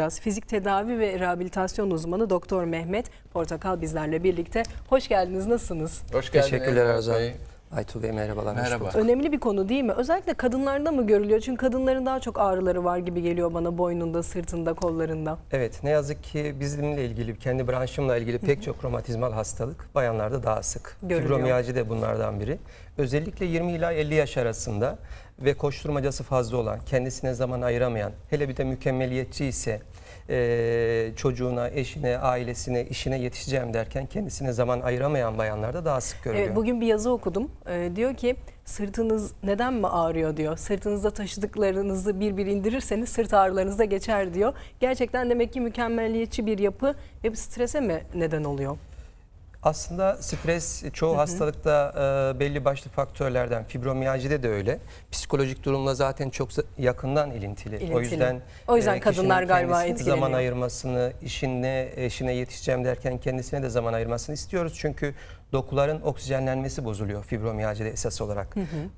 Biraz fizik tedavi ve rehabilitasyon uzmanı Doktor Mehmet Portakal bizlerle birlikte. Hoş geldiniz. Nasılsınız? Hoş geldiniz. Teşekkürler Erzan. Bey. Aytuğ Bey merhabalar. Merhaba. Önemli bir konu değil mi? Özellikle kadınlarda mı görülüyor? Çünkü kadınların daha çok ağrıları var gibi geliyor bana boynunda, sırtında, kollarında. Evet ne yazık ki bizimle ilgili, kendi branşımla ilgili pek çok romatizmal hastalık bayanlarda daha sık. Görülüyor. Fibromiyalji de bunlardan biri. Özellikle 20 ila 50 yaş arasında ve koşturmacası fazla olan, kendisine zaman ayıramayan, hele bir de mükemmeliyetçi ise eee, çocuğuna, eşine, ailesine, işine yetişeceğim derken kendisine zaman ayıramayan bayanlarda daha sık görülüyor. Evet, bugün bir yazı okudum. Ee, diyor ki sırtınız neden mi ağrıyor diyor. Sırtınızda taşıdıklarınızı bir bir indirirseniz sırt ağrılarınız da geçer diyor. Gerçekten demek ki mükemmeliyetçi bir yapı ve bu strese mi neden oluyor? Aslında stres çoğu hastalıkta e, belli başlı faktörlerden, fibromiyajide de öyle. Psikolojik durumla zaten çok yakından ilintili. İlintili. O yüzden O yüzden e, kadınlar galiba etkileniyor. zaman ayırmasını, işine, eşine yetişeceğim derken kendisine de zaman ayırmasını istiyoruz. Çünkü dokuların oksijenlenmesi bozuluyor fibromiyajide esas olarak.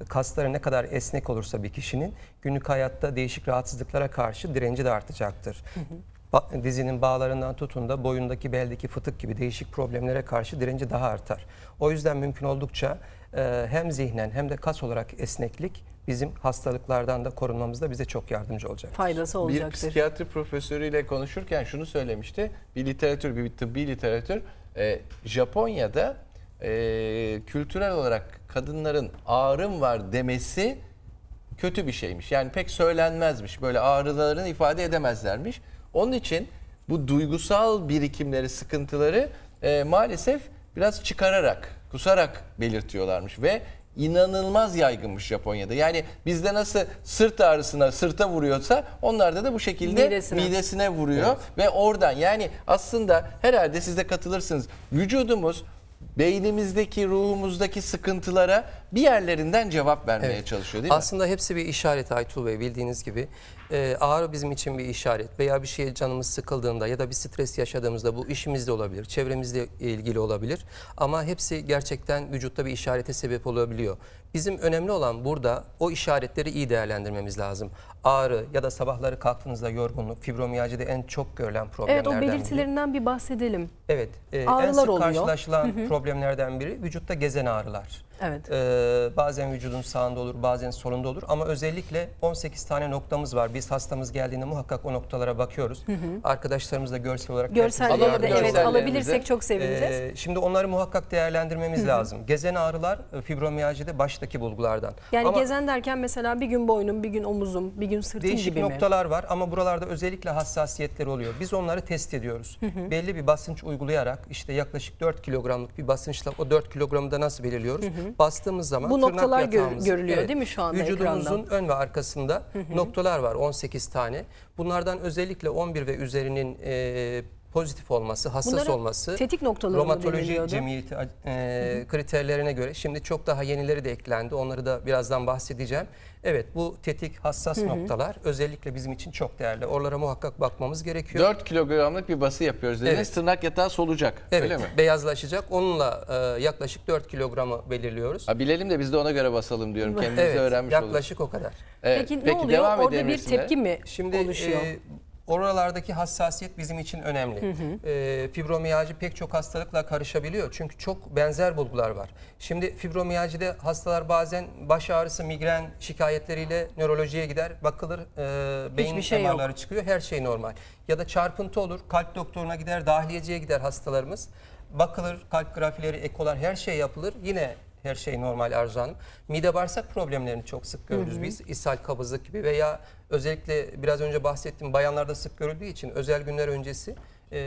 Kasları ne kadar esnek olursa bir kişinin günlük hayatta değişik rahatsızlıklara karşı direnci de artacaktır. Ba- dizinin bağlarından tutun da boyundaki beldeki fıtık gibi değişik problemlere karşı direnci daha artar. O yüzden mümkün oldukça e, hem zihnen hem de kas olarak esneklik bizim hastalıklardan da korunmamızda bize çok yardımcı olacak. Faydası Bir olacaktır. psikiyatri profesörüyle konuşurken şunu söylemişti. Bir literatür, bir tıbbi literatür. e, Japonya'da e, kültürel olarak kadınların ağrım var demesi kötü bir şeymiş. Yani pek söylenmezmiş. Böyle ağrılarını ifade edemezlermiş. Onun için bu duygusal birikimleri, sıkıntıları e, maalesef biraz çıkararak, kusarak belirtiyorlarmış ve inanılmaz yaygınmış Japonya'da. Yani bizde nasıl sırt ağrısına sırta vuruyorsa onlarda da bu şekilde Midesine. midesine vuruyor ve oradan yani aslında herhalde siz de katılırsınız. Vücudumuz beynimizdeki, ruhumuzdaki sıkıntılara bir yerlerinden cevap vermeye Evet. çalışıyor değil mi? Aslında hepsi bir işaret Aytuğ Bey bildiğiniz gibi. Ee, ağrı bizim için bir işaret veya bir şeye canımız sıkıldığında ya da bir stres yaşadığımızda bu işimizde olabilir, çevremizle ilgili olabilir. Ama hepsi gerçekten vücutta bir işarete sebep olabiliyor. Bizim önemli olan burada o işaretleri iyi değerlendirmemiz lazım. Ağrı ya da sabahları kalktığınızda yorgunluk, fibromiyajide en çok görülen Evet problemlerden o biri. belirtilerinden bir bahsedelim. Evet, e, en Ağrılar sık oluyor. karşılaşılan problemlerden biri vücutta gezen ağrılar. Evet. Ee, bazen vücudun sağında olur, bazen solunda olur ama özellikle 18 tane noktamız var. Biz hastamız geldiğinde muhakkak o noktalara bakıyoruz. Arkadaşlarımız da görsel olarak Görselleri de evet alabilirsek çok sevineceğiz. Ee, şimdi onları muhakkak değerlendirmemiz lazım. Gezen ağrılar e, fibromiyajide baştaki bulgulardan. yani ama gezen derken mesela bir gün boynum, bir gün omuzum, bir gün sırtım değişik gibi mi? noktalar var ama buralarda özellikle hassasiyetleri oluyor. Biz onları test ediyoruz. Belli bir basınç uygulayarak işte yaklaşık 4 kilogramlık bir basınçla o 4 kilogramı da nasıl belirliyoruz? Bastığımız zaman Bu noktalar gör- görülüyor değil mi şu anda Vücudumuzun ekranda? ön ve arkasında noktalar var 18 tane. Bunlardan özellikle 11 ve üzerinin e, pozitif olması, hassas Bunlara olması tetik noktaları romatoloji cemiyeti e, kriterlerine göre şimdi çok daha yenileri de eklendi. Onları da birazdan bahsedeceğim. Evet bu tetik hassas noktalar özellikle bizim için çok değerli. Oralara muhakkak bakmamız gerekiyor. 4 kilogramlık bir bası yapıyoruz dediniz. Evet. Tırnak yatağı solacak. Evet, Öyle mi? beyazlaşacak. Onunla e, yaklaşık 4 kilogramı belirliyoruz. Ha, bilelim de biz de ona göre basalım diyorum. Kendimizi Evet, öğrenmiş oluruz. yaklaşık o kadar. Evet, Peki, ne oluyor? devam Orada edelim bir resimlere. tepki mi Şimdi oluşuyor? e, oralardaki hassasiyet bizim için önemli. E, fibromiyajı pek çok hastalıkla karışabiliyor. Çünkü çok benzer bulgular var. Şimdi fibromiyajide hastalar bazen baş ağrısı, migren şikayetleriyle nörolojiye gider. Bakılır e, beyin Hiçbir şey. MR'ları çıkıyor. Her şey normal. Ya da çarpıntı olur. Kalp doktoruna gider, dahiliyeciye gider hastalarımız. Bakılır, kalp grafileri, ekolar her şey yapılır. Yine her şey normal Arzu Hanım. Mide bağırsak problemlerini çok sık görürüz biz. İshal, kabızlık gibi veya özellikle biraz önce bahsettiğim bayanlarda sık görüldüğü için özel günler öncesi e,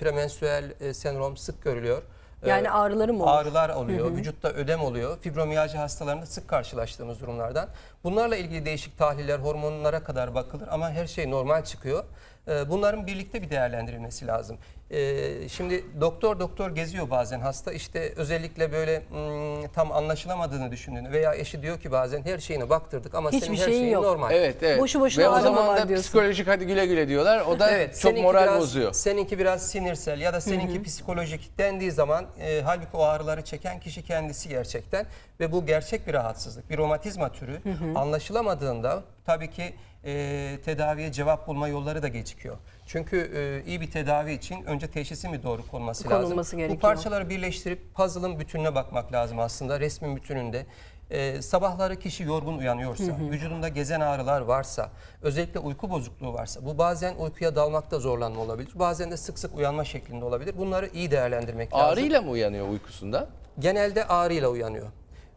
premenstrüel e, sendrom sık görülüyor. Yani ağrıları mı olur? Ağrılar oluyor, vücutta ödem oluyor. Fibromiyalji hastalarında sık karşılaştığımız durumlardan. Bunlarla ilgili değişik tahliller, hormonlara kadar bakılır ama her şey normal çıkıyor. Ee, Bunların birlikte bir değerlendirilmesi lazım. Ee, Şimdi doktor doktor geziyor bazen hasta işte özellikle böyle hmm, tam anlaşılamadığını düşündüğünü veya eşi diyor ki bazen her şeyine baktırdık ama Hiçbir senin her şeyin şeyin yok. normal. Evet evet. Boşu boşuna Ve o ağrıma zaman var da diyorsun. psikolojik hadi güle güle diyorlar. O da Evet, çok seninki moral biraz, bozuyor. Seninki biraz sinirsel ya da seninki psikolojik dendiği zaman e, halbuki o ağrıları çeken kişi kendisi gerçekten ve bu gerçek bir rahatsızlık, bir romatizma türü. Anlaşılamadığında tabii ki e, tedaviye cevap bulma yolları da gecikiyor. Çünkü e, iyi bir tedavi için önce teşhisin bir doğru konması, lazım. Konulması gerekiyor. Bu parçaları birleştirip puzzle'ın bütününe bakmak lazım aslında resmin bütününde. E, sabahları kişi yorgun uyanıyorsa, vücudunda gezen ağrılar varsa, özellikle uyku bozukluğu varsa, bu bazen uykuya dalmakta zorlanma olabilir. Bazen de sık sık uyanma şeklinde olabilir. Bunları iyi değerlendirmek lazım. Ağrıyla mı uyanıyor uykusunda? Genelde ağrıyla uyanıyor.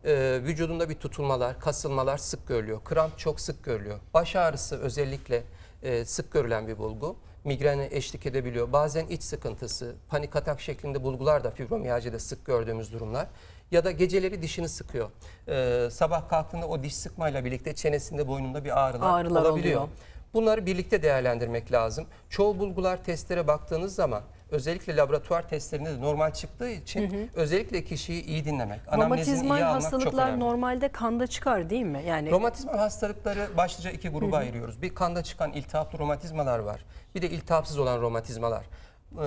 Ee, vücudunda bir tutulmalar, kasılmalar sık görülüyor. Kramp çok sık görülüyor. Baş ağrısı özellikle e, sık görülen bir bulgu. Migrene eşlik edebiliyor. Bazen iç sıkıntısı, panik atak şeklinde bulgular da fibromiyajide sık gördüğümüz durumlar. Ya da geceleri dişini sıkıyor. Ee, sabah kalktığında o diş sıkmayla birlikte çenesinde, boynunda bir ağrılar, Ağrılar olabiliyor. oluyor. Bunları birlikte değerlendirmek lazım. Çoğu bulgular testlere baktığınız zaman özellikle laboratuvar testlerinde de normal çıktığı için özellikle kişiyi iyi dinlemek, anamnezini iyi almak çok hastalıklar normalde kanda çıkar değil mi? Yani Romatizmal hastalıkları başlıca iki gruba ayırıyoruz. Bir kanda çıkan iltihaplı romatizmalar var. Bir de iltihapsız olan romatizmalar. Ee,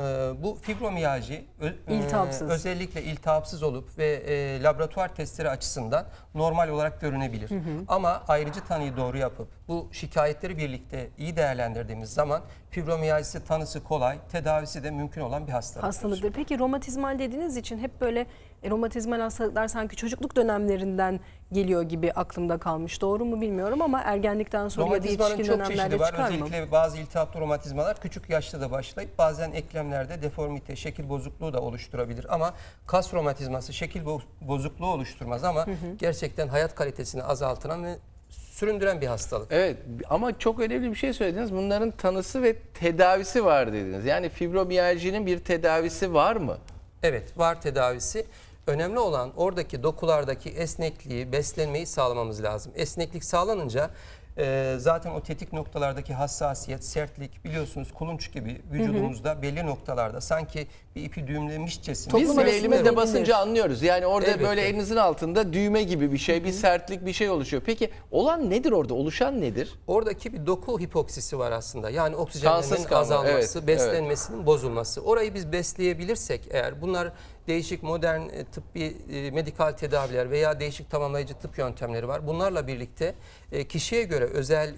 bu fibromiyalji ö- e, İltihapsız. özellikle iltihapsız olup ve e, laboratuvar testleri açısından normal olarak görünebilir. Ama ayrıcı tanıyı doğru yapıp bu şikayetleri birlikte iyi değerlendirdiğimiz zaman fibromiyaljisi tanısı kolay, tedavisi de mümkün olan bir hastalık. hastalıktır. Peki romatizmal dediğiniz için hep böyle e, romatizmal hastalıklar sanki çocukluk dönemlerinden geliyor gibi aklımda kalmış. Doğru mu bilmiyorum ama ergenlikten sonra ya da yetişkin çok dönemlerde var. çıkar mı? Özellikle bazı iltihaplı romatizmalar küçük yaşta da başlayıp bazen eklemlerde deformite, şekil bozukluğu da oluşturabilir. Ama kas romatizması şekil bo- bozukluğu oluşturmaz ama gerçekten hayat kalitesini azaltıran ve süründüren bir hastalık. Evet ama çok önemli bir şey söylediniz. Bunların tanısı ve tedavisi var dediniz. Yani fibromiyajinin bir tedavisi var mı? Evet, var tedavisi. Önemli olan oradaki dokulardaki esnekliği, beslenmeyi sağlamamız lazım. Esneklik sağlanınca e, zaten o tetik noktalardaki hassasiyet, sertlik biliyorsunuz kulunç gibi vücudumuzda belli noktalarda sanki bir ipi düğümlemişçesine. Biz bile elimizde bilinir. basınca anlıyoruz. Yani orada Elbette. böyle elinizin altında düğme gibi bir şey, bir sertlik bir şey oluşuyor. Peki olan nedir orada? Oluşan nedir? Oradaki bir doku hipoksisi var aslında. Yani oksijenlerin Kansız kalma, azalması, evet, beslenmesinin bozulması. Orayı biz besleyebilirsek eğer bunlar değişik modern e, tıbbi e, medikal tedaviler veya değişik tamamlayıcı tıp yöntemleri var. Bunlarla birlikte e, kişiye göre özel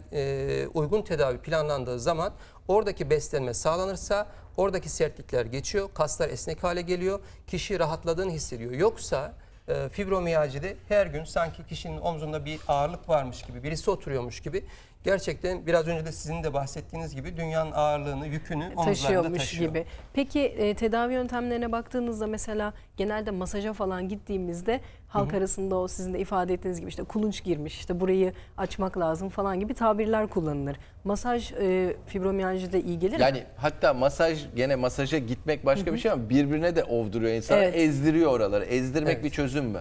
uygun tedavi planlandığı zaman oradaki beslenme sağlanırsa oradaki sertlikler geçiyor, kaslar esnek hale geliyor, kişi rahatladığını hissediyor. Yoksa e, fibromiyajide her gün sanki kişinin omzunda bir ağırlık varmış gibi, birisi oturuyormuş gibi gerçekten biraz önce de sizin de bahsettiğiniz gibi dünyanın ağırlığını, yükünü omuzlarında taşıyormuş taşıyor. gibi. Peki e, tedavi yöntemlerine baktığınızda mesela genelde masaja falan gittiğimizde halk arasında o sizin de ifade ettiğiniz gibi işte kulunç girmiş, işte burayı açmak lazım falan gibi tabirler kullanılır. Masaj e, fibromiyajide iyi gelir mi? Yani hatta masaj gene masaja gitmek başka bir şey ama birbirine de ovduruyor insan. Evet. Ezdiriyor oraları. Ezdirmek Evet. bir çözüm mü?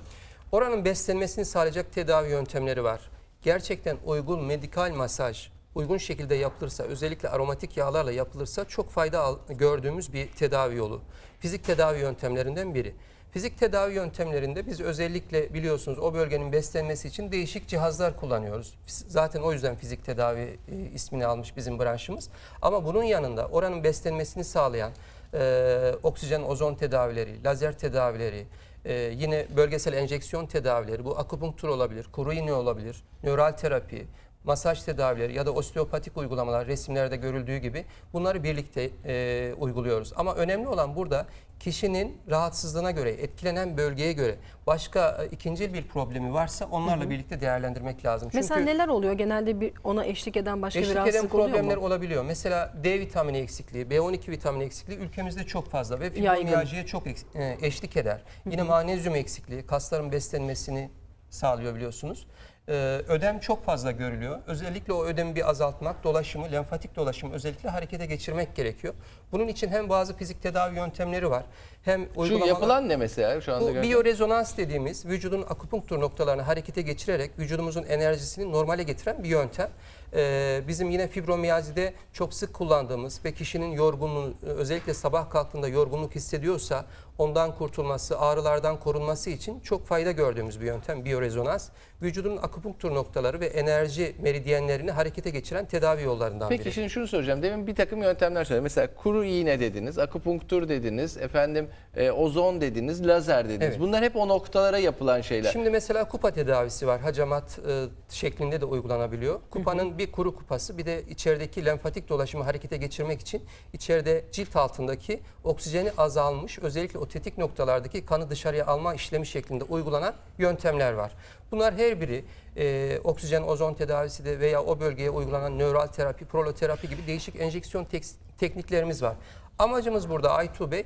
Oranın beslenmesini sağlayacak tedavi yöntemleri var. Gerçekten uygun medikal masaj uygun şekilde yapılırsa, özellikle aromatik yağlarla yapılırsa çok fayda gördüğümüz bir tedavi yolu. Fizik tedavi yöntemlerinden biri. Fizik tedavi yöntemlerinde biz özellikle biliyorsunuz o bölgenin beslenmesi için değişik cihazlar kullanıyoruz. Zaten o yüzden fizik tedavi e, ismini almış bizim branşımız. Ama bunun yanında oranın beslenmesini sağlayan e, oksijen ozon tedavileri, lazer tedavileri, ee, yine bölgesel enjeksiyon tedavileri, bu akupunktur olabilir, kuru iğne olabilir, nöral terapi, masaj tedavileri ya da osteopatik uygulamalar resimlerde görüldüğü gibi bunları birlikte e, uyguluyoruz. Ama önemli olan burada kişinin rahatsızlığına göre, etkilenen bölgeye göre başka e, ikincil bir problemi varsa onlarla birlikte değerlendirmek lazım. Mesela neler oluyor? Genelde bir ona eşlik eden başka bir Eşlik eden rahatsızlık oluyor problemler mu? olabiliyor. Mesela D vitamini eksikliği, B12 vitamini eksikliği ülkemizde çok fazla ve fibromiyaljiye çok e, eşlik eder. Yine magnezyum eksikliği, kasların beslenmesini sağlıyor biliyorsunuz. Ee, ödem çok fazla görülüyor. Özellikle o ödemi bir azaltmak, dolaşımı, lenfatik dolaşımı özellikle harekete geçirmek gerekiyor. Bunun için hem bazı fizik tedavi yöntemleri var, hem Şu uygulamalar... yapılan ne mesela şu anda? Bu biyorezonans dediğimiz vücudun akupunktur noktalarını harekete geçirerek vücudumuzun enerjisini normale getiren bir yöntem. Ee, bizim yine fibromiyajide çok sık kullandığımız ve kişinin yorgunluğu özellikle sabah kalktığında yorgunluk hissediyorsa ondan kurtulması, ağrılardan korunması için çok fayda gördüğümüz bir yöntem biyorezonans. Vücudun akupunktur noktaları ve enerji meridyenlerini harekete geçiren tedavi yollarından Peki biri. şimdi şunu soracağım. Demin bir takım yöntemler söyledim. Mesela kuru iğne dediniz, akupunktur dediniz, efendim e, ozon dediniz, lazer dediniz. Evet. Bunlar hep o noktalara yapılan şeyler. Şimdi mesela kupa tedavisi var. Hacamat e, şeklinde de uygulanabiliyor. Kupanın bir kuru kupası bir de içerideki lenfatik dolaşımı harekete geçirmek için içeride cilt altındaki oksijeni azalmış özellikle o tetik noktalardaki kanı dışarıya alma işlemi şeklinde uygulanan yöntemler var. Bunlar her biri e, oksijen ozon tedavisi de veya o bölgeye uygulanan nöral terapi, proloterapi gibi değişik enjeksiyon tek- tekniklerimiz var. Amacımız burada Aytu Bey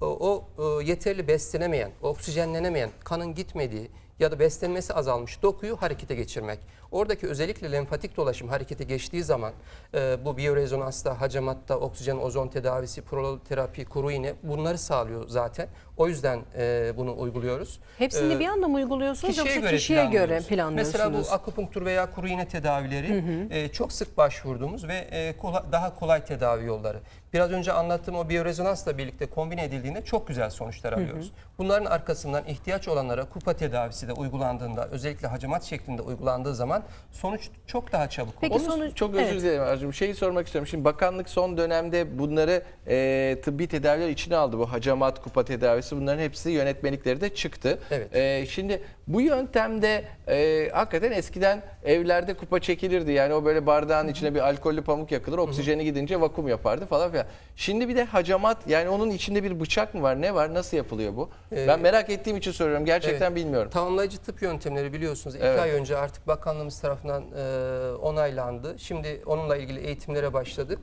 o, o, e, yeterli beslenemeyen, oksijenlenemeyen, kanın gitmediği ya da beslenmesi azalmış dokuyu harekete geçirmek. Oradaki özellikle lenfatik dolaşım harekete geçtiği zaman e, bu biyorezonansta, hacamatta, oksijen ozon tedavisi, proloterapi, kuru iğne bunları sağlıyor zaten. O yüzden e, bunu uyguluyoruz. Hepsini Ee, bir anda mı uyguluyorsunuz yoksa kişiye göre planlıyorsunuz? Mesela bu akupunktur veya kuru iğne tedavileri e, çok sık başvurduğumuz ve e, kola- daha kolay tedavi yolları. Biraz önce anlattığım o biyorezonansla birlikte kombine edildiğinde çok güzel sonuçlar alıyoruz. Bunların arkasından ihtiyaç olanlara kupa tedavisi de uygulandığında özellikle hacamat şeklinde uygulandığı zaman sonuç çok daha çabuk Peki. Onu sonuç- çok özür evet. dilerim Arzucuğum. Şeyi sormak istiyorum. Şimdi bakanlık son dönemde bunları e, tıbbi tedaviler içine aldı. Bu hacamat, kupa tedavisi bunların hepsi yönetmelikleri de çıktı. Evet. E, şimdi bu yöntemde e, hakikaten eskiden evlerde kupa çekilirdi. Yani o böyle bardağın içine bir alkollü pamuk yakılır. Oksijeni gidince vakum yapardı falan filan. Şimdi bir de hacamat yani onun içinde bir bıçak mı var? Ne var? Nasıl yapılıyor bu? Ee, ben merak ettiğim için soruyorum. Gerçekten Evet. bilmiyorum. Tamamlayıcı tıp yöntemleri biliyorsunuz iki Evet. ay önce artık bakanlığımız tarafından e, onaylandı. Şimdi onunla ilgili eğitimlere başladık.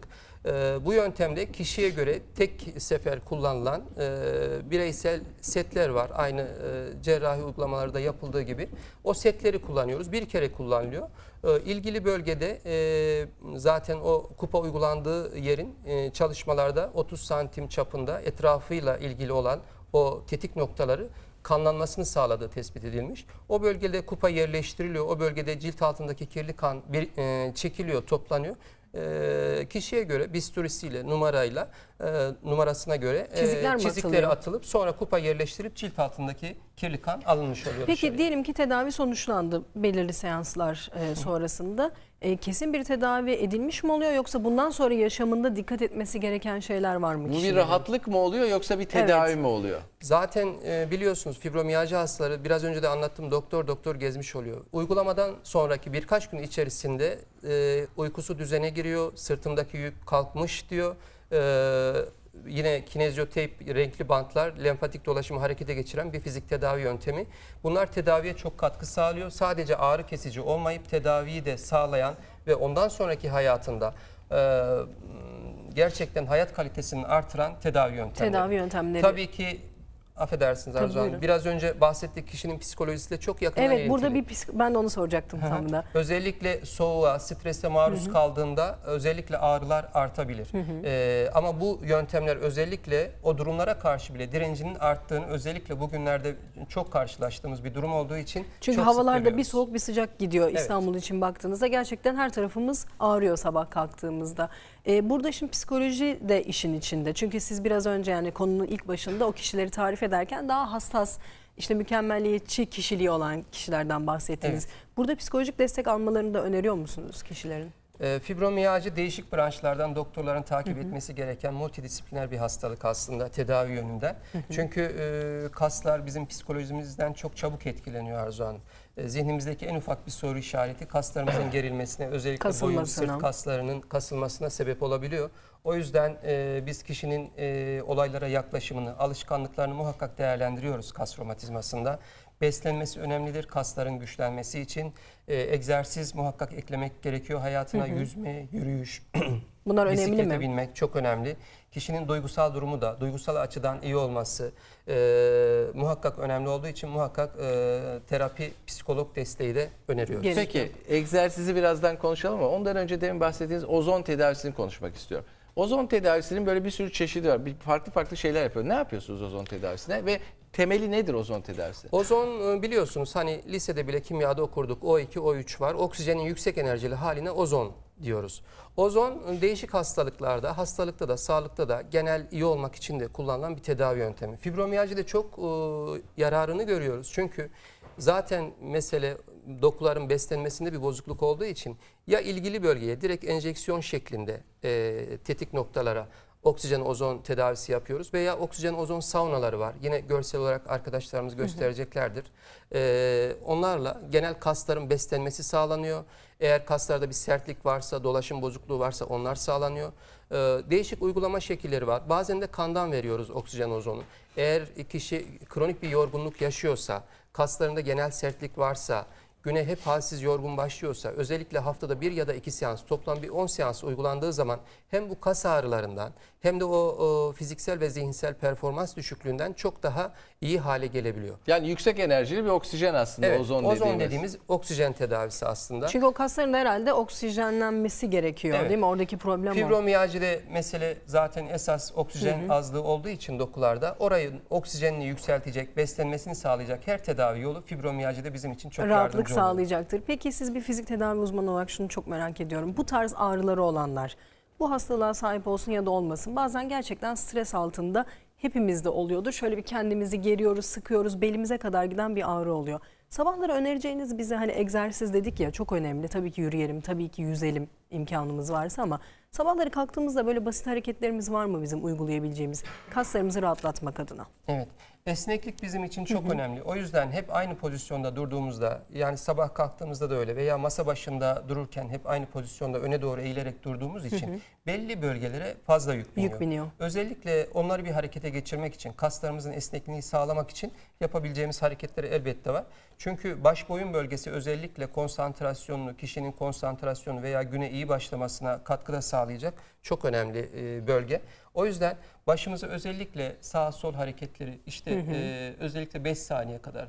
E, bu yöntemde kişiye göre tek sefer kullanılan e, bireysel setler var. Aynı e, cerrahi uygulamalarda yapıldığı gibi. O setleri kullanıyoruz. Bir kere kullanılıyor. E, ilgili bölgede e, zaten o kupa uygulandığı yerin e, çalışmalarda 30 santim çapında etrafıyla ilgili olan o tetik noktaları kanlanmasını sağladığı tespit edilmiş. O bölgede kupa yerleştiriliyor. O bölgede cilt altındaki kirli kan bir, e, çekiliyor, toplanıyor. E, kişiye göre bisturisiyle, numarayla, e, numarasına göre e, Çizikler mi çizikleri atılıyor? atılıp sonra kupa yerleştirip cilt altındaki kirli kan alınmış oluyor Peki dışarıya. diyelim ki tedavi sonuçlandı belirli seanslar e, sonrasında. E, kesin bir tedavi edilmiş mi oluyor yoksa bundan sonra yaşamında dikkat etmesi gereken şeyler var mı Bu bir kişilerin? rahatlık mı oluyor yoksa bir tedavi Evet. mi oluyor? Zaten e, biliyorsunuz fibromiyalji hastaları biraz önce de anlattım doktor doktor gezmiş oluyor. Uygulamadan sonraki birkaç gün içerisinde e, uykusu düzene giriyor, sırtımdaki yük kalkmış diyor. E, yine kinezyoteyp renkli bantlar lenfatik dolaşımı harekete geçiren bir fizik tedavi yöntemi. Bunlar tedaviye çok katkı sağlıyor. Sadece ağrı kesici olmayıp tedaviyi de sağlayan ve ondan sonraki hayatında e, gerçekten hayat kalitesini artıran tedavi yöntemleri. Tedavi yöntemleri. Tabii ki affedersiniz Tabii, Arzu Hanım. buyurun. Biraz önce bahsettik kişinin psikolojisiyle çok yakından Evet burada bir psik- ben de onu soracaktım tam da. Özellikle soğuğa, strese maruz kaldığında özellikle ağrılar artabilir. Ee, ama bu yöntemler özellikle o durumlara karşı bile direncinin arttığını özellikle bugünlerde çok karşılaştığımız bir durum olduğu için Çünkü çok sık havalarda bir görüyoruz. soğuk bir sıcak gidiyor. İstanbul için baktığınızda. Gerçekten her tarafımız ağrıyor sabah kalktığımızda. Ee, burada şimdi psikoloji de işin içinde. Çünkü siz biraz önce yani konunun ilk başında o kişileri tarif ederken daha hassas işte mükemmelliyetçi kişiliği olan kişilerden bahsettiniz. Burada psikolojik destek almalarını da öneriyor musunuz kişilerin? E, fibromiyalji değişik branşlardan doktorların takip etmesi gereken multidisipliner bir hastalık aslında tedavi yönünden. Çünkü e, kaslar bizim psikolojimizden çok çabuk etkileniyor Arzu Hanım. E, zihnimizdeki en ufak bir soru işareti kaslarımızın gerilmesine özellikle boyun sırt kaslarının kasılmasına sebep olabiliyor. O yüzden e, biz kişinin e, olaylara yaklaşımını, alışkanlıklarını muhakkak değerlendiriyoruz kas romatizmasında. Beslenmesi önemlidir kasların güçlenmesi için. E, egzersiz muhakkak eklemek gerekiyor hayatına. Yüzme, yürüyüş, Bunlar önemli bisiklete mi? binmek çok önemli. Kişinin duygusal durumu da, duygusal açıdan iyi olması e, muhakkak önemli olduğu için muhakkak e, terapi, psikolog desteği de öneriyoruz. Peki egzersizi birazdan konuşalım ama ondan önce demin bahsettiğiniz ozon tedavisini konuşmak istiyorum. Ozon tedavisinin böyle bir sürü çeşidi var. Bir farklı farklı şeyler yapıyor. Ne yapıyorsunuz ozon tedavisine ve temeli nedir ozon tedavisi? Ozon e, biliyorsunuz hani lisede bile kimyada okurduk O2, O3 var. Oksijenin yüksek enerjili haline ozon diyoruz. Ozon e, değişik hastalıklarda, hastalıkta da, sağlıkta da genel iyi olmak için de kullanılan bir tedavi yöntemi. Fibromiyajide çok e, yararını görüyoruz. Çünkü zaten mesele dokuların beslenmesinde bir bozukluk olduğu için ya ilgili bölgeye direkt enjeksiyon şeklinde e, tetik noktalara oksijen ozon tedavisi yapıyoruz veya oksijen ozon saunaları var. Yine görsel olarak arkadaşlarımız göstereceklerdir. Ee, onlarla genel kasların beslenmesi sağlanıyor. Eğer kaslarda bir sertlik varsa, dolaşım bozukluğu varsa onlar sağlanıyor. Ee, değişik uygulama şekilleri var. Bazen de kandan veriyoruz oksijen ozonu. Eğer kişi kronik bir yorgunluk yaşıyorsa, kaslarında genel sertlik varsa, güne hep halsiz yorgun başlıyorsa özellikle haftada bir ya da iki seans toplam bir 10 seans uygulandığı zaman hem bu kas ağrılarından hem de o, o fiziksel ve zihinsel performans düşüklüğünden çok daha iyi hale gelebiliyor. Yani yüksek enerjili bir oksijen aslında Evet, ozon, ozon, dediğimiz. dediğimiz oksijen tedavisi aslında. Çünkü o kasların da herhalde oksijenlenmesi gerekiyor Evet. değil mi? Oradaki problem o. Fibromiyajide mesele zaten esas oksijen azlığı olduğu için dokularda orayı oksijenini yükseltecek, beslenmesini sağlayacak her tedavi yolu fibromiyajide bizim için çok rahatlık yardımcı oluyor. sağlayacaktır. Peki siz bir fizik tedavi uzmanı olarak şunu çok merak ediyorum. Bu tarz ağrıları olanlar bu hastalığa sahip olsun ya da olmasın. Bazen gerçekten stres altında hepimizde oluyordur. Şöyle bir kendimizi geriyoruz, sıkıyoruz, belimize kadar giden bir ağrı oluyor. Sabahları önereceğiniz bize hani egzersiz dedik ya çok önemli. Tabii ki yürüyelim, tabii ki yüzelim imkanımız varsa ama sabahları kalktığımızda böyle basit hareketlerimiz var mı bizim uygulayabileceğimiz kaslarımızı rahatlatmak adına? Evet. Esneklik bizim için çok önemli. O yüzden hep aynı pozisyonda durduğumuzda yani sabah kalktığımızda da öyle veya masa başında dururken hep aynı pozisyonda öne doğru eğilerek durduğumuz için belli bölgelere fazla yük biniyor. Yük biniyor. Özellikle onları bir harekete geçirmek için, kaslarımızın esnekliğini sağlamak için yapabileceğimiz hareketleri elbette var. Çünkü baş boyun bölgesi özellikle konsantrasyonunu, kişinin konsantrasyonu veya güne iyi başlamasına katkıda sağlayacak çok önemli e, bölge. O yüzden başımızı özellikle sağ sol hareketleri işte e, özellikle 5 saniye kadar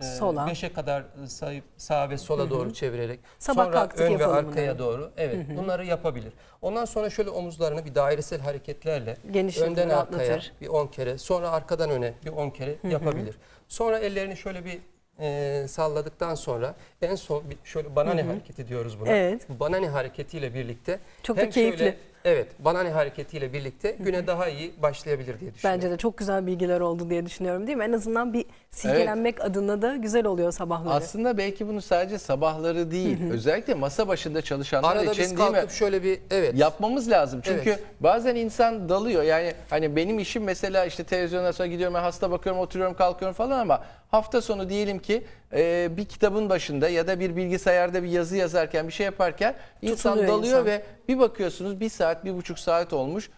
e, Sola. 5'e kadar sayıp sağa ve sola doğru çevirerek Sabah sonra ön ve arkaya bunları. doğru evet bunları yapabilir. Ondan sonra şöyle omuzlarını bir dairesel hareketlerle Genişletir, önden arkaya rahatlatır. bir 10 kere sonra arkadan öne bir 10 kere yapabilir. Sonra ellerini şöyle bir e, salladıktan sonra en son bir şöyle banane hareketi diyoruz buna. Evet. Bu banane hareketiyle birlikte Çok da keyifli. şöyle evet banane hareketiyle birlikte güne daha iyi başlayabilir diye düşünüyorum. Bence de çok güzel bilgiler oldu diye düşünüyorum değil mi? En azından bir silkelenmek adına da güzel oluyor sabahları. Aslında belki bunu sadece sabahları değil, özellikle masa başında çalışanlar Arada için biz değil mi? kalkıp şöyle bir evet Yapmamız lazım. Çünkü Evet. bazen insan dalıyor. Yani hani benim işim mesela işte televizyondan sonra gidiyorum ben hasta bakıyorum, oturuyorum, kalkıyorum falan ama hafta sonu diyelim ki e, bir kitabın başında ya da bir bilgisayarda bir yazı yazarken bir şey yaparken insan Tutuluyor dalıyor insan. ve bir bakıyorsunuz bir saat, bir buçuk saat olmuş.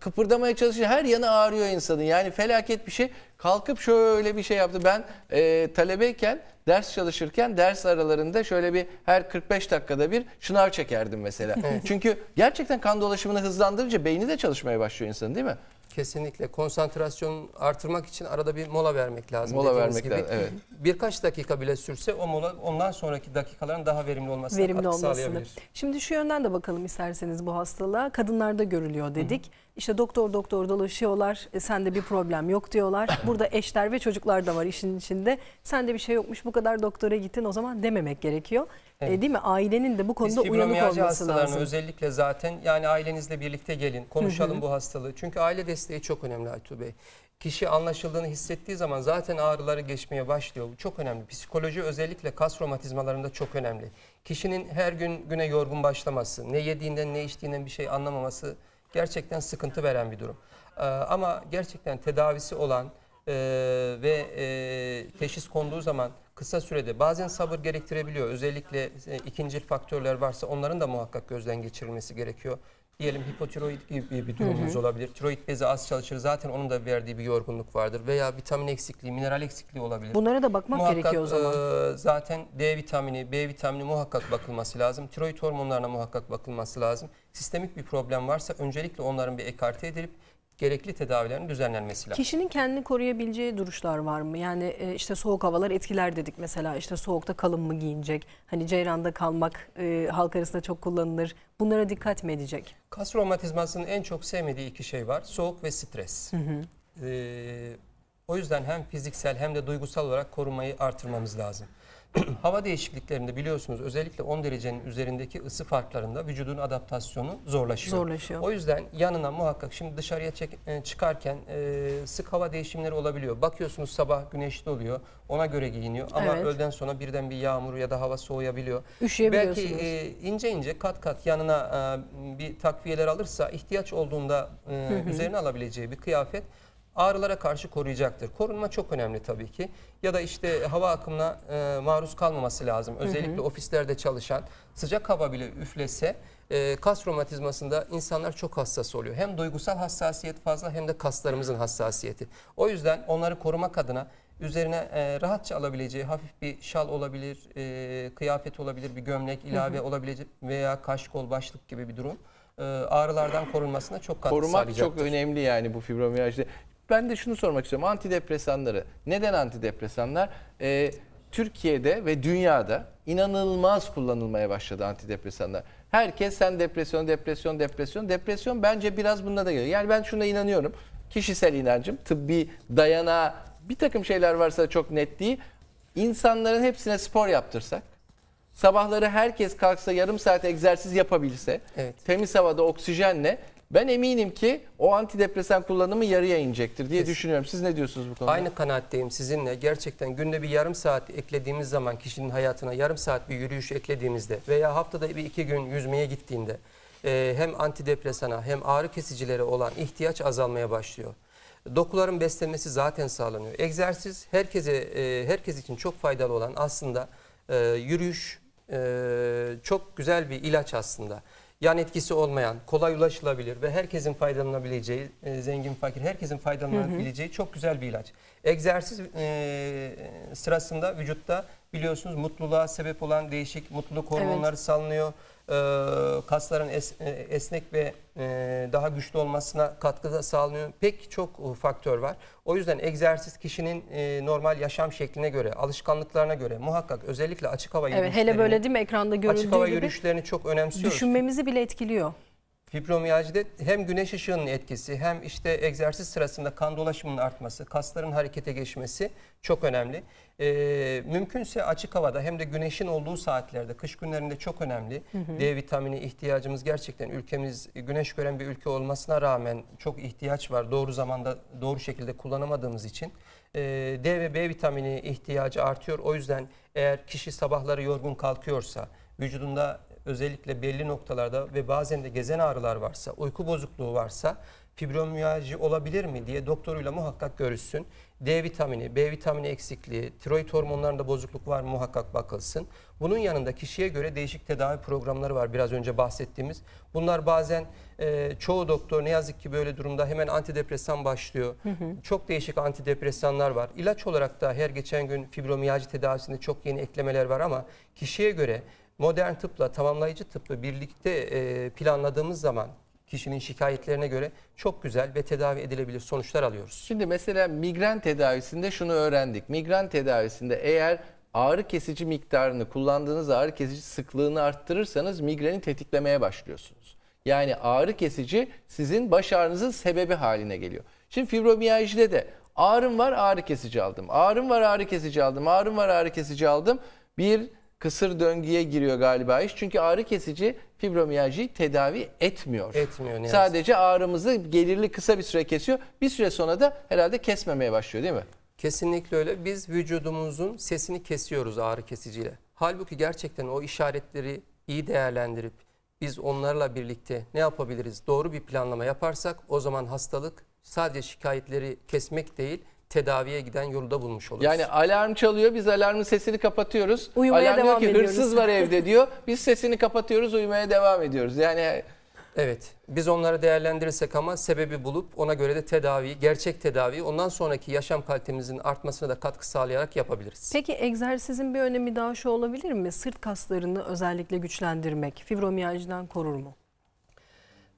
Kıpırdamaya çalışıyor. Her yanı ağrıyor insanın. Yani felaket bir şey. Kalkıp şöyle bir şey yaptı. Ben e, talebeyken ders çalışırken ders aralarında şöyle bir her 45 dakikada bir şınav çekerdim mesela. Çünkü gerçekten kan dolaşımını hızlandırınca beyni de çalışmaya başlıyor insanın değil mi? Kesinlikle konsantrasyonu artırmak için arada bir mola vermek lazım. Mola vermek gibi. lazım, evet. Birkaç dakika bile sürse o mola ondan sonraki dakikaların daha verimli olmasına verimli olmasını. sağlayabilir. Şimdi şu yönden de bakalım isterseniz bu hastalığa. Kadınlarda görülüyor dedik. İşte doktor doktor dolaşıyorlar. E, sende bir problem yok diyorlar. Burada eşler ve çocuklar da var işin içinde. Sende bir şey yokmuş bu kadar doktora gittin o zaman dememek gerekiyor. E, Evet. değil mi? Ailenin de bu konuda uyanık olması lazım. özellikle zaten yani ailenizle birlikte gelin konuşalım bu hastalığı. Çünkü aile desteği çok önemli Aytu Bey. Kişi anlaşıldığını hissettiği zaman zaten ağrıları geçmeye başlıyor. Bu çok önemli. Psikoloji özellikle kas romatizmalarında çok önemli. Kişinin her gün güne yorgun başlaması, ne yediğinden ne içtiğinden bir şey anlamaması gerçekten sıkıntı veren bir durum. Ee, ama gerçekten tedavisi olan e, ve e, teşhis konduğu zaman kısa sürede bazen sabır gerektirebiliyor. Özellikle e, ikincil faktörler varsa onların da muhakkak gözden geçirilmesi gerekiyor. Diyelim hipotiroid gibi bir durumumuz olabilir. Tiroid bezi az çalışır. Zaten onun da verdiği bir yorgunluk vardır. Veya vitamin eksikliği, mineral eksikliği olabilir. Bunlara da bakmak gerekiyor o zaman. e, zaten D vitamini, B vitamini muhakkak bakılması lazım. Tiroid hormonlarına muhakkak bakılması lazım. Sistemik bir problem varsa öncelikle onların bir ekarte edilip gerekli tedavilerin düzenlenmesi lazım. Kişinin kendini koruyabileceği duruşlar var mı? Yani e, işte soğuk havalar etkiler dedik mesela. İşte soğukta kalın mı giyinecek? Hani ceyranda kalmak e, halk arasında çok kullanılır. Bunlara dikkat mi edecek? Kas romatizmasının en çok sevmediği iki şey var. Soğuk ve stres. Ee, o yüzden hem fiziksel hem de duygusal olarak korumayı artırmamız lazım. hava değişikliklerinde biliyorsunuz özellikle 10 derecenin üzerindeki ısı farklarında vücudun adaptasyonu zorlaşıyor. Zorlaşıyor. O yüzden yanına muhakkak şimdi dışarıya çek- e, çıkarken e, sık hava değişimleri olabiliyor. Bakıyorsunuz sabah güneşli oluyor. Ona göre giyiniyor ama Evet. öğleden sonra birden bir yağmur ya da hava soğuyabiliyor. Üşüyebiliyorsunuz. Belki e, ince ince kat kat yanına e, bir takviyeler alırsa ihtiyaç olduğunda e, üzerine alabileceği bir kıyafet ağrılara karşı koruyacaktır. Korunma çok önemli tabii ki. Ya da işte hava akımına e, maruz kalmaması lazım. Özellikle ofislerde çalışan sıcak hava bile üflese e, kas romatizmasında insanlar çok hassas oluyor. Hem duygusal hassasiyet fazla hem de kaslarımızın hassasiyeti. O yüzden onları korumak adına üzerine e, rahatça alabileceği hafif bir şal olabilir, e, kıyafet olabilir, bir gömlek ilave olabilecek veya kaş kol başlık gibi bir durum e, ağrılardan korunmasına çok katkı Korumak sağlayacaktır. çok önemli yani bu fibromiyajda. Ben de şunu sormak istiyorum. Antidepresanları. Neden antidepresanlar? Ee, Türkiye'de ve dünyada inanılmaz kullanılmaya başladı antidepresanlar. Herkes sen depresyon, depresyon, depresyon. Depresyon bence biraz bunda da geliyor. Yani ben şuna inanıyorum. Kişisel inancım, tıbbi dayanağı bir takım şeyler varsa çok net değil. İnsanların hepsine spor yaptırsak, sabahları herkes kalksa yarım saat egzersiz yapabilse, Evet. temiz havada oksijenle ben eminim ki o antidepresan kullanımı yarıya inecektir diye düşünüyorum. Siz ne diyorsunuz bu konuda? Aynı kanaatteyim sizinle. Gerçekten günde bir yarım saat eklediğimiz zaman kişinin hayatına yarım saat bir yürüyüş eklediğimizde veya haftada bir iki gün yüzmeye gittiğinde e, hem antidepresana hem ağrı kesicilere olan ihtiyaç azalmaya başlıyor. Dokuların beslenmesi zaten sağlanıyor. Egzersiz herkese e, herkes için çok faydalı olan aslında e, yürüyüş çok güzel bir ilaç aslında. Yan etkisi olmayan, kolay ulaşılabilir ve herkesin faydalanabileceği, e, zengin fakir herkesin faydalanabileceği çok güzel bir ilaç. Egzersiz e, sırasında vücutta biliyorsunuz mutluluğa sebep olan değişik mutluluk hormonları salınıyor. E, kasların es- e, esnek ve e, daha güçlü olmasına katkıda sağlanıyor. Pek çok faktör var. O yüzden egzersiz kişinin normal yaşam şekline göre, alışkanlıklarına göre muhakkak özellikle açık hava Evet hele böyle değil mi ekranda görüldüğü açık hava gibi yürüyüşlerini çok önemsiyoruz. düşünmemizi bile etkiliyor. Fibromiyajide hem güneş ışığının etkisi hem işte egzersiz sırasında kan dolaşımının artması, kasların harekete geçmesi çok önemli. Ee, mümkünse açık havada hem de güneşin olduğu saatlerde, kış günlerinde çok önemli. D vitamini ihtiyacımız gerçekten ülkemiz güneş gören bir ülke olmasına rağmen çok ihtiyaç var. Doğru zamanda doğru şekilde kullanamadığımız için. Ee, D ve B vitamini ihtiyacı artıyor. O yüzden eğer kişi sabahları yorgun kalkıyorsa, vücudunda özellikle belli noktalarda ve bazen de gezen ağrılar varsa, uyku bozukluğu varsa fibromiyalji olabilir mi diye doktoruyla muhakkak görüşsün. D vitamini, B vitamini eksikliği, tiroid hormonlarında bozukluk var mı muhakkak bakılsın. Bunun yanında kişiye göre değişik tedavi programları var biraz önce bahsettiğimiz. Bunlar bazen e, çoğu doktor ne yazık ki böyle durumda hemen antidepresan başlıyor. Çok değişik antidepresanlar var. İlaç olarak da her geçen gün fibromiyalji tedavisinde çok yeni eklemeler var ama kişiye göre modern tıpla tamamlayıcı tıbbı birlikte e, planladığımız zaman kişinin şikayetlerine göre çok güzel ve tedavi edilebilir sonuçlar alıyoruz. Şimdi mesela migren tedavisinde şunu öğrendik. Migren tedavisinde eğer ağrı kesici miktarını kullandığınız ağrı kesici sıklığını arttırırsanız migreni tetiklemeye başlıyorsunuz. Yani ağrı kesici sizin baş ağrınızın sebebi haline geliyor. Şimdi fibromiyajide de ağrım var ağrı kesici aldım. Ağrım var ağrı kesici aldım. Ağrım var ağrı kesici aldım. Bir kısır döngüye giriyor galiba iş. Çünkü ağrı kesici fibromiyajıyı tedavi etmiyor. Etmiyor ne Sadece ağrımızı gelirli kısa bir süre kesiyor. Bir süre sonra da herhalde kesmemeye başlıyor değil mi? Kesinlikle öyle. Biz vücudumuzun sesini kesiyoruz ağrı kesiciyle. Halbuki gerçekten o işaretleri iyi değerlendirip biz onlarla birlikte ne yapabiliriz? Doğru bir planlama yaparsak o zaman hastalık sadece şikayetleri kesmek değil, tedaviye giden yolu da bulmuş oluruz. Yani alarm çalıyor biz alarmın sesini kapatıyoruz. Uyumaya alarm devam diyor ki ediyoruz. hırsız var evde diyor. Biz sesini kapatıyoruz uyumaya devam ediyoruz. Yani Evet. Biz onları değerlendirirsek ama sebebi bulup ona göre de tedaviyi, gerçek tedaviyi ondan sonraki yaşam kalitemizin artmasına da katkı sağlayarak yapabiliriz. Peki egzersizin bir önemi daha şu olabilir mi? Sırt kaslarını özellikle güçlendirmek fibromiyajdan korur mu?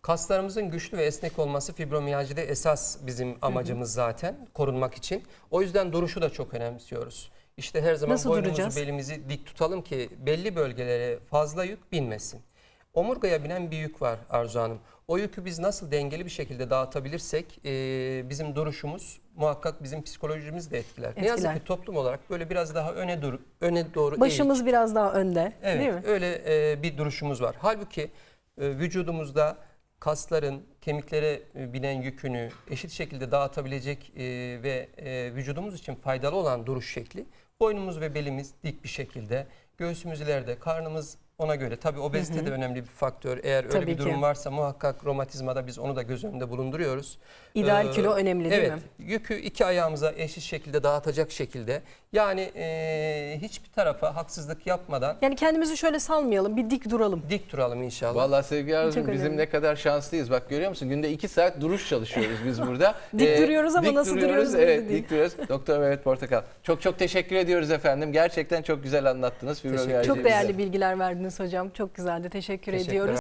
Kaslarımızın güçlü ve esnek olması fibromiyajide esas bizim amacımız zaten korunmak için. O yüzden duruşu da çok önemsiyoruz. İşte her zaman Nasıl boynumuzu duracağız? belimizi dik tutalım ki belli bölgelere fazla yük binmesin. Omurgaya binen bir yük var Arzu Hanım. O yükü biz nasıl dengeli bir şekilde dağıtabilirsek e, bizim duruşumuz muhakkak bizim psikolojimizi de etkiler. Ne yazık Etkiler. ki toplum olarak böyle biraz daha öne dur öne doğru eğik. Başımız biraz daha önde Evet, değil mi? öyle e, bir duruşumuz var. Halbuki e, vücudumuzda kasların kemiklere e, binen yükünü eşit şekilde dağıtabilecek e, ve e, vücudumuz için faydalı olan duruş şekli boynumuz ve belimiz dik bir şekilde, göğsümüz ileride, karnımız ona göre. Tabii obezite de önemli bir faktör. Eğer öyle Tabii bir durum ki. varsa muhakkak romatizmada biz onu da göz önünde bulunduruyoruz. İdeal Ee, kilo önemli değil evet, mi? yükü iki ayağımıza eşit şekilde dağıtacak şekilde. Yani e, hiçbir tarafa haksızlık yapmadan Yani kendimizi şöyle salmayalım, bir dik duralım. dik duralım inşallah. Vallahi sevgili Arzu'cum Çok bizim önemli. ne kadar şanslıyız. Bak görüyor musun? Günde iki saat duruş çalışıyoruz biz burada. Dik duruyoruz ama dik nasıl duruyoruz belli Evet değil. dik duruyoruz. Doktor Mehmet Portakal. Çok çok teşekkür ediyoruz efendim. Gerçekten çok güzel anlattınız. Çok değerli bilgiler verdiniz hocam. Çok güzeldi. Teşekkür Teşekkürler. ediyoruz.